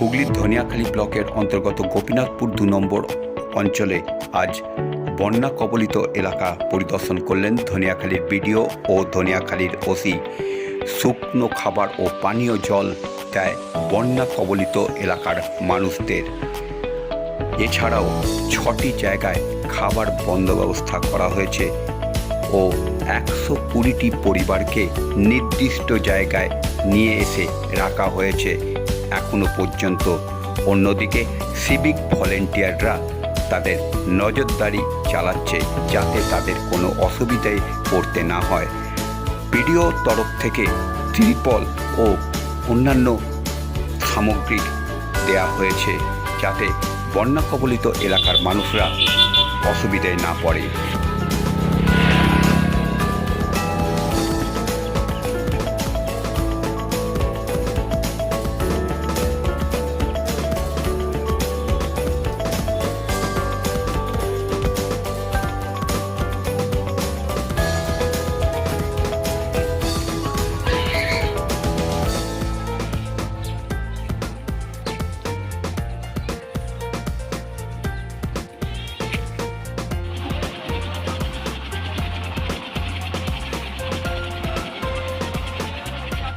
হুগলির ধনিয়াখালী ব্লকের অন্তর্গত গোপীনাথপুর দু নম্বর অঞ্চলে আজ বন্যা কবলিত এলাকা পরিদর্শন করলেন ধনিয়াখালীর বিডিও ও ধনিয়াখালীর ওসি। শুকনো খাবার ও পানীয় জল দেয় বন্যা কবলিত এলাকার মানুষদের। এছাড়াও ছটি জায়গায় খাবার বন্দোবস্ত করা হয়েছে ও একশো কুড়িটি পরিবারকে নির্দিষ্ট জায়গায় নিয়ে এসে রাখা হয়েছে। এখনও পর্যন্ত। অন্যদিকে সিভিক ভলেন্টিয়াররা তাদের নজরদারি চালাচ্ছে যাতে তাদের কোনো অসুবিধায় পড়তে না হয়। ভিডিও তরফ থেকে ত্রিপল ও অন্যান্য সামগ্রী দেয়া হয়েছে যাতে বন্যা কবলিত এলাকার মানুষরা অসুবিধায় না পড়ে।